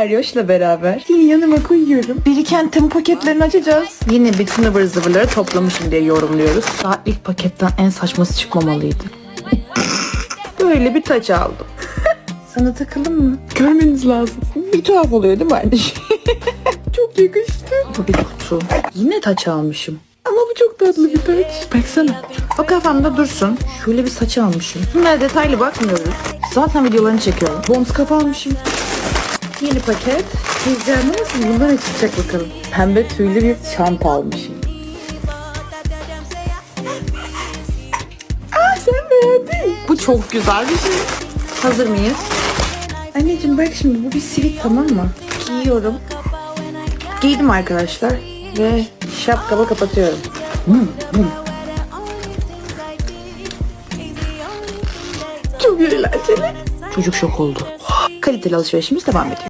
Eryoş'la beraber yine yanıma koyuyorum. Biriken tüm paketlerini açacağız. Yine bütün ıvır zıvırları toplamışım diye yorumluyoruz. Daha ilk paketten en saçması çıkmamalıydı. Böyle bir taç aldım. Sana takalım mı? Görmeniz lazım. Bir tuhaf oluyor değil mi anneciğim? çok yakıştı. Bu bir kutu. Yine taç almışım. Ama bu çok tatlı bir taç. Baksana. O kafamda dursun. Şöyle bir saç almışım. Bunlara detaylı bakmıyoruz. Zaten videolarını çekiyorum. Boms kafa almışım. Yeni paket. Heyecanlı mısın? Bundan ne çıkacak bakalım. Pembe tüylü bir çanta almışım. Aa sen beğendin. Bu çok güzel bir şey. Hazır mıyız? Anneciğim bak şimdi bu bir sivit tamam mı? Giyiyorum. Giydim arkadaşlar. Ve şapkamı kapatıyorum. Çok eğlenceli. Çocuk şok oldu. Kaliteli alışverişimiz devam ediyor.